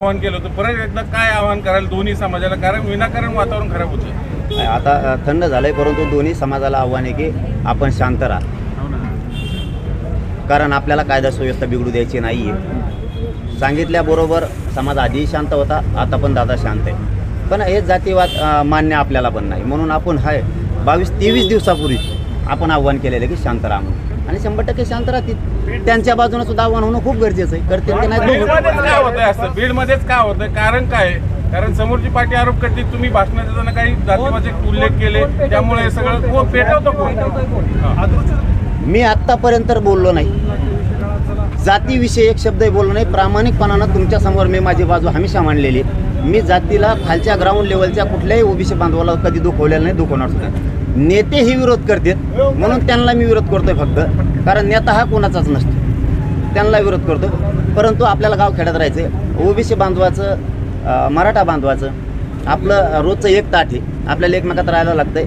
आवाहन केलं होतं. परत एकदा काय आवाहन कराल दोन्ही समाजाला? कारण विनाकारण वातावरण खराब होतं आता थंड झालंय परंतु दोन्ही समाजाला आव्हान आहे की आपण शांत राहा. कारण आपल्याला कायदा सुव्यवस्था बिघडू द्यायची नाही आहे सांगितल्याबरोबर समाज आधीही शांत होता आता पण दादा शांत आहे. पण हे जातीवाद अ, मान्य आपल्याला पण नाही. म्हणून आपण हाय बावीस तेवीस दिवसापूर्वी आपण आव्हान केलेलं आहे की शांत राहा म्हणून. आणि शंभर टक्के शांत राहतील. त्यांच्या बाजूने सुद्धा आव्हान होणं खूप गरजेचं आहे. करतील की नाही काय होतंय असं? बीडमध्येच काय होतंय? कारण काय? कारण समोरची पार्टी आरोप करते तुम्ही भाषणात देताना काही जातीवाचे उल्लेख केले त्यामुळे हे सगळं कोण पेटवतो कोण? हा. मी आत्तापर्यंत बोललो नाही. जातीविषयी एक शब्दही बोललो नाही. प्रामाणिकपणानं तुमच्यासमोर मी माझी बाजू हमेशा मांडलेली. आहे. मी जातीला खालच्या ग्राउंड लेवलच्या कुठल्याही ओबीसी बांधवाला कधी दुखवलेलं नाही दुखवणार सुद्धा नेतेही विरोध करतात. म्हणून त्यांना मी विरोध करतोय फक्त. कारण नेता हा कोणाचाच नसतो. त्यांना विरोध करतो. परंतु आपल्याला गाव खेड्यात राहायचं ओबीसी बांधवाचं मराठा बांधवाचं आपलं रोजचं एक ताट आहे. आपल्याला एकमेकात राहायला लागतंय.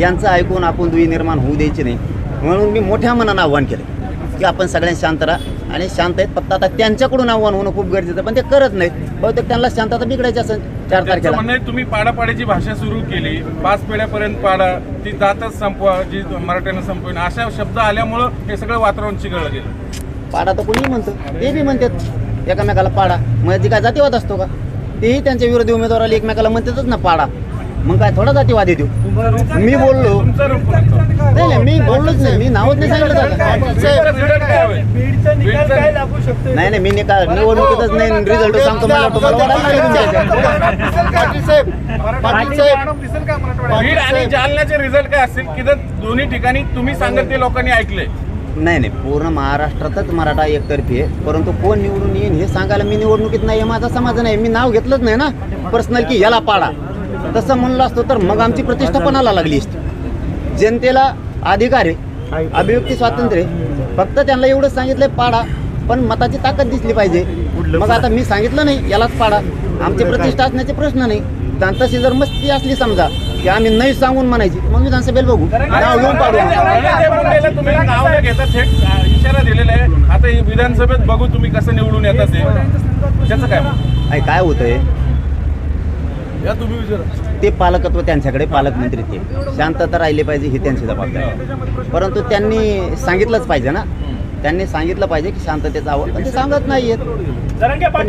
यांचं ऐकून आपण दुई निर्माण होऊ द्यायची नाही. म्हणून मी मोठ्या मनानं आव्हान केलं की आपण सगळ्यांनी शांत राहा. आणि शांत आहेत. फक्त आता त्यांच्याकडून आव्हान होणं खूप गरजेचं पण ते करत नाहीत. बहुतेक त्यांना शांतता बिघडायची असेल चार तारखेला. तुम्ही पाडापाड्याची भाषा सुरू केली पाच पिढ्यापर्यंत पाडा ती जातच संपवा जी मराठ्यानं संपविन अशा शब्द आल्यामुळं हे सगळं वातावरण चिघळलं गेलं. पाडा तर कोणीही म्हणतं ते बी म्हणतात एकामेकाला पाडा. मग ती काय जातीवाद असतो का? तेही त्यांच्या विरोधी उमेदवाराला एकमेकाला म्हणतातच ना पाडा. मग काय थोडा जातीवाद येतो मी बोललो. नाही मी बोललोच नाही मी नावच नाही सांगितलं. नाही नाही मी निकाल निवडणुकीतच नाही. रिझल्ट सांगतो मला बीड आणि जालन्याचे रिझल्ट काय असतील? की जर दोन्ही ठिकाणी तुम्ही सांगत ते लोकांनी ऐकले नाही नाही पूर्ण महाराष्ट्रातच मराठा एकतर्फी आहे. परंतु कोण निवडून येईन हे सांगायला मी निवडणुकीत नाही हे माझा समाज नाही मी नाव घेतलंच नाही ना. पर्सनल की याला पाडा. तसं म्हणलं असतो तर मग आमची प्रतिष्ठा पणाला लागली असती? जनतेला अधिकार आहे अभिव्यक्ती स्वातंत्र्य आहे. फक्त त्यांना एवढंच सांगितलंय पाडा. पण मताची ताकद दिसली पाहिजे. मग आता मी सांगितलं नाही यालाच पाडा. आमची प्रतिष्ठा असण्याचे प्रश्न नाही. तशी जर मस्ती असली समजा की आम्ही नाही सांगून म्हणायची. मग विधानसभेला बघू. नाव घेऊन पाडू इशारा दिलेला आहे. आता हे विधानसभेत बघू तुम्ही कसं निवडून येतात त्याचं काय? काय होतंय? ते पालकत्व त्यांच्याकडे पालकमंत्री ते. शांतता राहिली पाहिजे ही त्यांची जबाबदारी. परंतु त्यांनी सांगितलंच पाहिजे ना. त्यांनी सांगितलं पाहिजे की शांततेचं पण ते सांगत नाहीयेत.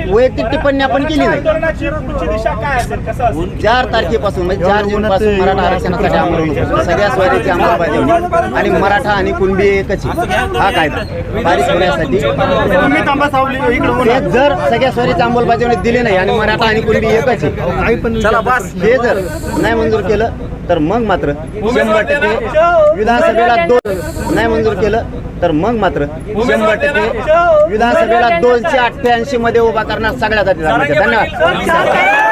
वैयक्तिक टिप्पणी आपण केली नाही आंदोलनाची पुढची दिशा काय असेल? कसं असेल? चार तारखेपासून म्हणजे चार जून पासून मराठा आरक्षणासाठी आंदोलन होतं. सगळ्या स्वारीची अंमलबजावणी. आणि मराठा आणि कुणबी एकच आहे. हा कायदा. पारित होण्यासाठी. जर सगळ्या स्वारीची अंमलबजावणी दिली नाही आणि मराठा आणि कुणबी एकच आहे हे जर नाही मंजूर केलं तर मग मात्र शंभर टक्के विधानसभेला दोन नाही मंजूर केलं तर मग मात्र शंभर टक्के. विधानसभेला दोनशे अठ्ठ्याऐंशी मध्ये उभा करणार सगळ्या जाती धर्माचे धन्यवाद.